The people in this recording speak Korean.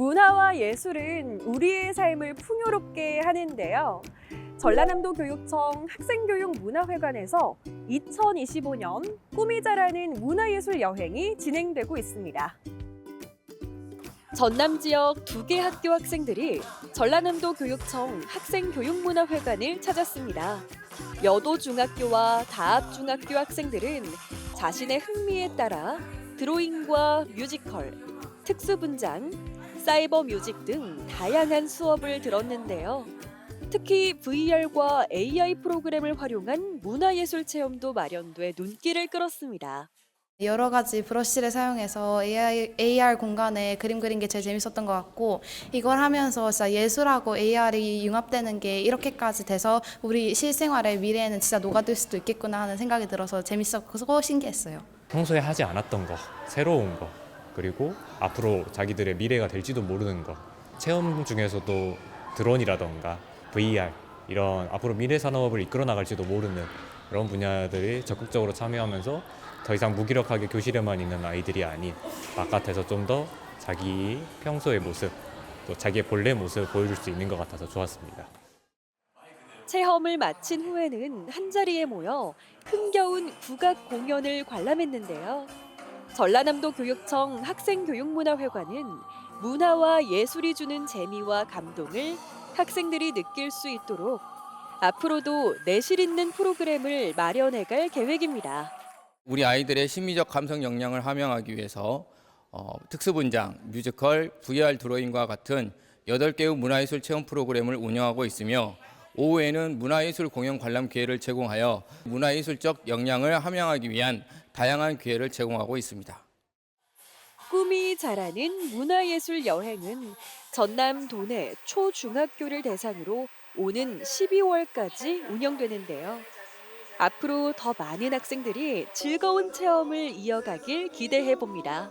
문화와 예술은 우리의 삶을 풍요롭게 하는데요. 전라남도 교육청 학생교육문화회관에서 2025년 꿈이 자라는 문화예술 여행이 진행되고 있습니다. 전남 지역 두 개 학교 학생들이 전라남도 교육청 학생교육문화회관을 찾았습니다. 여도중학교와 다합중학교 학생들은 자신의 흥미에 따라 드로잉과 뮤지컬, 특수분장, 사이버 뮤직 등 다양한 수업을 들었는데요. 특히 VR과 AI 프로그램을 활용한 문화예술 체험도 마련돼 눈길을 끌었습니다. 여러 가지 브러쉬를 사용해서 AI, AR 공간에 그림 그린 게 제일 재밌었던 것 같고 이걸 하면서 진짜 예술하고 AR이 융합되는 게 이렇게까지 돼서 우리 실생활의 미래에는 진짜 녹아들 수도 있겠구나 하는 생각이 들어서 재밌었고 신기했어요. 평소에 하지 않았던 거, 새로운 거, 그리고 앞으로 자기들의 미래가 될지도 모르는 거. 체험 중에서도 드론이라던가 VR 이런 앞으로 미래 산업을 이끌어 나갈지도 모르는 그런 분야들이 적극적으로 참여하면서 더 이상 무기력하게 교실에만 있는 아이들이 아닌 바깥에서 좀 더 자기 평소의 모습, 또 자기의 본래 모습을 보여줄 수 있는 것 같아서 좋았습니다. 체험을 마친 후에는 한 자리에 모여 흥겨운 국악 공연을 관람했는데요. 전라남도 교육청 학생교육문화회관은 문화와 예술이 주는 재미와 감동을 학생들이 느낄 수 있도록 앞으로도 내실 있는 프로그램을 마련해 갈 계획입니다. 우리 아이들의 심리적 감성 역량을 함양하기 위해서 어, 특수분장, 뮤지컬, VR 드로잉과 같은 8개의 문화예술 체험 프로그램을 운영하고 있으며 오후에는 문화예술 공연 관람 기회를 제공하여 문화예술적 역량을 함양하기 위한 다양한 기회를 제공하고 있습니다. 꿈이 자라는 문화예술 여행은 전남 도내 초중학교를 대상으로 오는 12월까지 운영되는데요. 앞으로 더 많은 학생들이 즐거운 체험을 이어가길 기대해 봅니다.